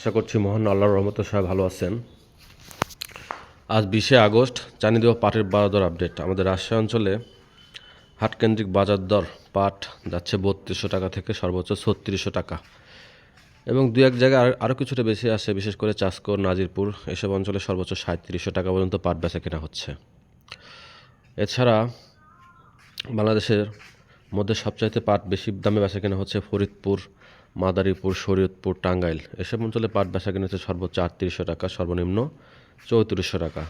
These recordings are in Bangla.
আশা করছি মহান আল্লাহর রহমতে সবাই ভালো আছেন। আজ বিশে আগস্ট, জানিয়ে দেওয়া পাটের বাজার আপডেট। আমাদের রাজশাহী অঞ্চলে হাটকেন্দ্রিক বাজার দর পাট যাচ্ছে বত্রিশশো টাকা থেকে সর্বোচ্চ ছত্রিশশো টাকা। এবং দু এক জায়গায় আর- আরও কিছুটা বেশি আসে বিশেষ করে চাষকর, নাজিরপুর, এসব অঞ্চলে সর্বোচ্চ সাঁত্রিশশো টাকা পর্যন্ত পাট বেচা কেনা হচ্ছে। এছাড়া বাংলাদেশের মধ্যে সবচাইতে পাট বেশি দামে বেচা কেনা হচ্ছে ফরিদপুর, মাদারীপুর, শরীয়তপুর, টাঙ্গাইল। এসব অঞ্চলে পাট বেচা কেনা হচ্ছে সর্বোচ্চ আটত্রিশশো টাকা, সর্বনিম্ন চৌত্রিশশো টাকা।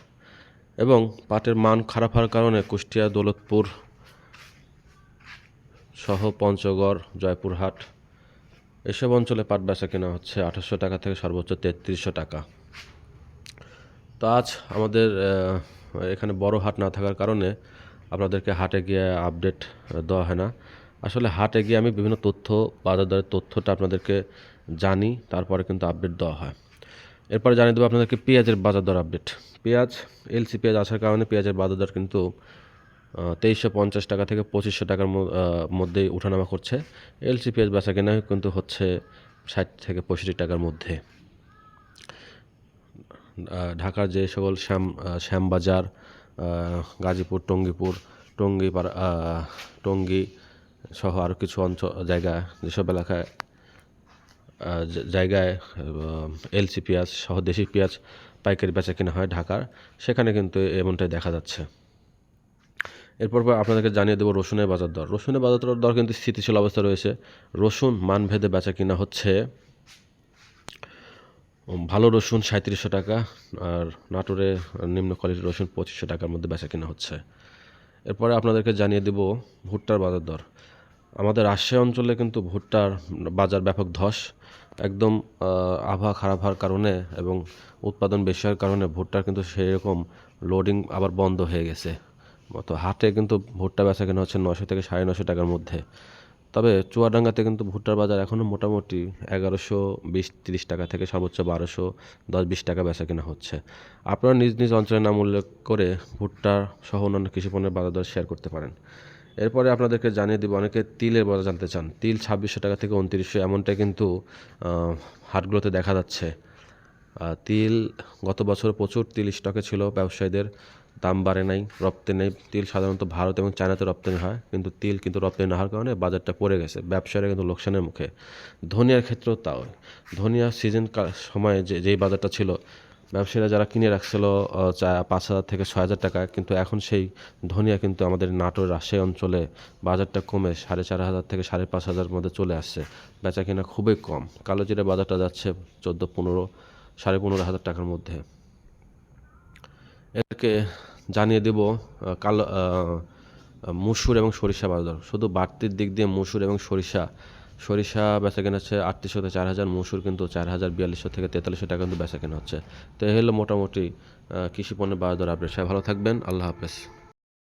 এবং পাটের মান খারাপ হওয়ার কারণে কুষ্টিয়া, দৌলতপুর সহ পঞ্চগড়, জয়পুরহাট এসব অঞ্চলে পাট বেচা কেনা হচ্ছে আঠাশশো টাকা থেকে সর্বোচ্চ তেত্রিশশো টাকা। তো আজ আমাদের এখানে বড় হাট না থাকার কারণে আপনাদেরকে হাটে গিয়ে আপডেট দেওয়া হয় না। আসলে হাটে গিয়ে আমি বিভিন্ন তথ্য বাজার দরের তথ্যটা আপনাদেরকে জানি তারপরে কিন্তু আপডেট দেওয়া হয়। এরপরে জানিয়ে দেবো আপনাদেরকে পেঁয়াজের বাজার দর আপডেট পেঁয়াজ এলসি পেঁয়াজ আসার কারণে পেঁয়াজের বাজার দর কিন্তু তেইশশো পঞ্চাশ টাকা থেকে পঁচিশশো টাকার ম- আহ, মধ্যেই ওঠানামা করছে। এলসি পেঁয়াজ বেচা কেনা কিন্তু হচ্ছে ষাট থেকে পঁয়ষট্টি টাকার মধ্যে। ঢাকার যে সকল শ্যাম শ্যামবাজার গাজীপুর, টঙ্গীপুর, টঙ্গী টঙ্গী সহ আরও কিছু অঞ্চল জায়গা, যেসব এলাকায় জায়গায় এলসি পেঁয়াজ সহ দেশি পেঁয়াজ পাইকারি বেচা কেনা হয় ঢাকার, সেখানে কিন্তু এমনটাই দেখা যাচ্ছে। এরপর পর আপনাদেরকে জানিয়ে দেবো রসুনের বাজার দর। রসুনের বাজার দর- কিন্তু স্থিতিশীল অবস্থা রয়েছে। রসুন মানভেদে বেচা কিনা হচ্ছে ভালো রসুন সাঁত্রিশশো টাকা, আর নাটোরে নিম্ন কোয়ালিটির রসুন পঁচিশশো টাকার মধ্যে বেচা কেনা হচ্ছে। এরপরে আপনাদেরকে জানিয়ে দেব ভুট্টার বাজার দর। আমাদের রাজশাহী অঞ্চলে কিন্তু ভুট্টার বাজার ব্যাপক ধস। একদম আবহাওয়া খারাপ হওয়ার কারণে এবং উৎপাদন বেশি হওয়ার কারণে ভুট্টার কিন্তু সেই রকম লোডিং আবার বন্ধ হয়ে গেছে। তো হাটে কিন্তু ভুট্টা বেচা কেনা হচ্ছে নশো থেকে সাড়ে নশো টাকার মধ্যে। তবে চুয়াডাঙ্গাতে কিন্তু ভুট্টার বাজার এখনও মোটামুটি এগারোশো, বিশ, তিরিশ টাকা থেকে সর্বোচ্চ বারোশো, দশ, বিশ টাকা বেচা কেনা হচ্ছে। আপনারা নিজ নিজ অঞ্চলের নাম উল্লেখ করে ভুট্টা সহ অন্যান্য কৃষি পণ্যের বাজার দর শেয়ার করতে পারেন। এরপরে আপনাদেরকে জানিয়ে দেবো, অনেকে তিলের বাজার জানতে চান। তিল ছাব্বিশশো টাকা থেকে উনত্রিশশো এমনটা কিন্তু হাটগুলোতে দেখা যাচ্ছে। তিল গত বছর প্রচুর তিল স্টকে ছিল ব্যবসায়ীদের। দাম বাড়ে নাই, রপ্তানি তিল সাধারণত ভারত এবং চায়নাতে রপ্তানি হয়, কিন্তু তিল কিন্তু রপ্তানি না হওয়ার কারণে বাজারটা পড়ে গেছে, ব্যবসায়ীরা কিন্তু লোকসানের মুখে। ধনিয়ার ক্ষেত্রেও তাও। ধনিয়া সিজন সময়ে যে, যেই বাজারটা ছিল, ব্যবসায়ীরা যারা কিনে রাখছিল পাঁচ হাজার থেকে ছয় হাজার টাকা, কিন্তু এখন সেই ধনিয়া কিন্তু আমাদের নাটোর, রাজশাহী অঞ্চলে বাজারটা কমে সাড়ে চার হাজার থেকে সাড়ে পাঁচ হাজার মধ্যে চলে আসছে। বেচা কিনা খুবই কম। কালো জিরে বাজারটা যাচ্ছে চোদ্দ, পনেরো, সাড়ে পনেরো হাজার টাকার মধ্যে। এদেরকে জানিয়ে দেব কালো মুসুর এবং সরিষা বাজার শুধু বাড়তির দিক দিয়ে মুসুর এবং সরিষা। সরিষা বেচা কেনা হচ্ছে আটত্রিশশো থেকে চার হাজার মুসুর কিন্তু চার হাজার বিয়াল্লিশশো থেকে তেতাল্লিশশো টাকা কিন্তু বেচা কেনা হচ্ছে। তো এই হলো মোটামুটি কৃষি পণ্যের বাজার আপডেট। সবাই ভালো থাকবেন, আল্লাহ হাফেজ।